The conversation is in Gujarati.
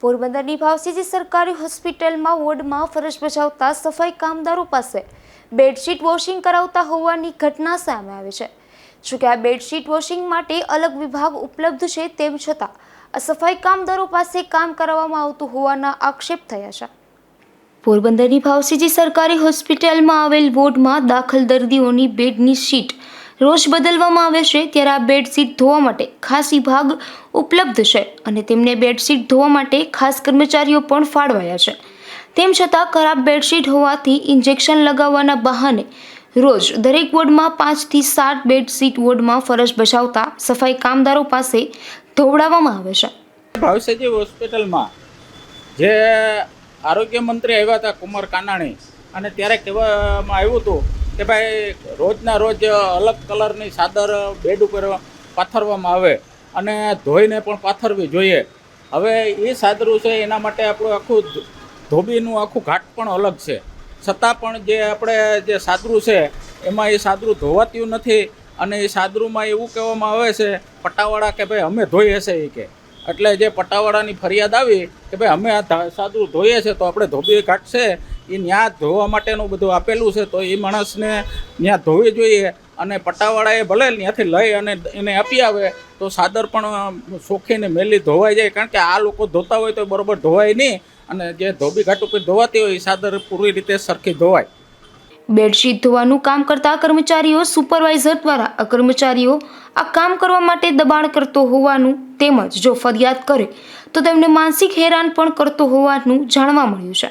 પોરબંદરની ભાવસીજી સરકારી હોસ્પિટલમાં વોર્ડમાં ફરજ બજાવતા સફાઈ કામદારો પાસે બેડશીટ વોશિંગ કરાવતા હોવાની ઘટના સામે આવી છે. જોકે આ બેડશીટ વોશિંગ માટે અલગ વિભાગ ઉપલબ્ધ છે તેમ છતાં આ સફાઈ કામદારો પાસે કામ કરાવવામાં આવતું હોવાના આક્ષેપ થયા છે. પોરબંદરની ભાવસીજી સરકારી હોસ્પિટલમાં આવેલ વોર્ડમાં દાખલ દર્દીઓની બેડની શીટ રોજ બદલવામાં આવે છે ત્યારે આ બેડશીટ ધોવા માટે ખાસ વિભાગ ઉપલબ્ધ છે અને તેમને બેડશીટ ધોવા માટે ખાસ કર્મચારીઓ પણ ફાળવાયા છે. તેમ છતાં ખરાબ બેડશીટ હોવાથી ઇન્જેક્શન લગાવવાના બહાને રોજ દરેક વોર્ડમાં પાંચથી સાત બેડશીટ વોર્ડમાં ફરજ બજાવતા સફાઈ કામદારો પાસે ધોવડાવવામાં આવે છે. ભાવસેજી હોસ્પિટલમાં જે આરોગ્ય મંત્રી આવ્યા હતા કુમાર કાનાણી અને ત્યારે કહેવામાં આવ્યું હતું કે ભાઈ રોજના રોજ અલગ કલરની ચાદર, બેડ ઉપર પાથરવામાં આવે અને ધોઈને પણ પાથરવી જોઈએ. હવે એ સાદરું છે, એના માટે આપણું આખું ધોબીનું આખું ઘાટ પણ અલગ છે. છતાં પણ જે આપણે જે સાદરું છે, એમાં એ સાદરું ધોવાતું નથી અને એ સાદરુંમાં એવું કહેવામાં આવે છે, પટાવાળા કે ભાઈ અમે ધોઈએ છે એ કે. એટલે જે પટાવાળાની ફરિયાદ આવી કે ભાઈ અમે આ સાદરું ધોઈએ છે તો આપણે ધોબી ઘાટ છે એ ત્યાં ધોવા માટેનું બધું આપેલું છે, તો એ માણસને ત્યાં ધોવી જોઈએ અને પટાવાળાએ ભલે ત્યાંથી લઈ અને એને આપી આવે, તો સાદર પણ શોખીને મેલી ધોવાઈ જાય. કારણ કે આ લોકો ધોતા હોય તો બરોબર ધોવાય નહીં અને જે ધોબી ઘાટ ઉપર ધોવાતી હોય એ સાદર પૂરી રીતે સરખી ધોવાય. બેડશીટ ધોવાનું કામ કરતા કર્મચારીઓ સુપરવાઇઝર દ્વારા આ કર્મચારીઓ આ કામ કરવા માટે દબાણ કરતો હોવાનું તેમજ જો ફરિયાદ કરે, તો તેમને માનસિક હેરાન પણ કરતો હોવાનું જાણવા મળ્યું છે.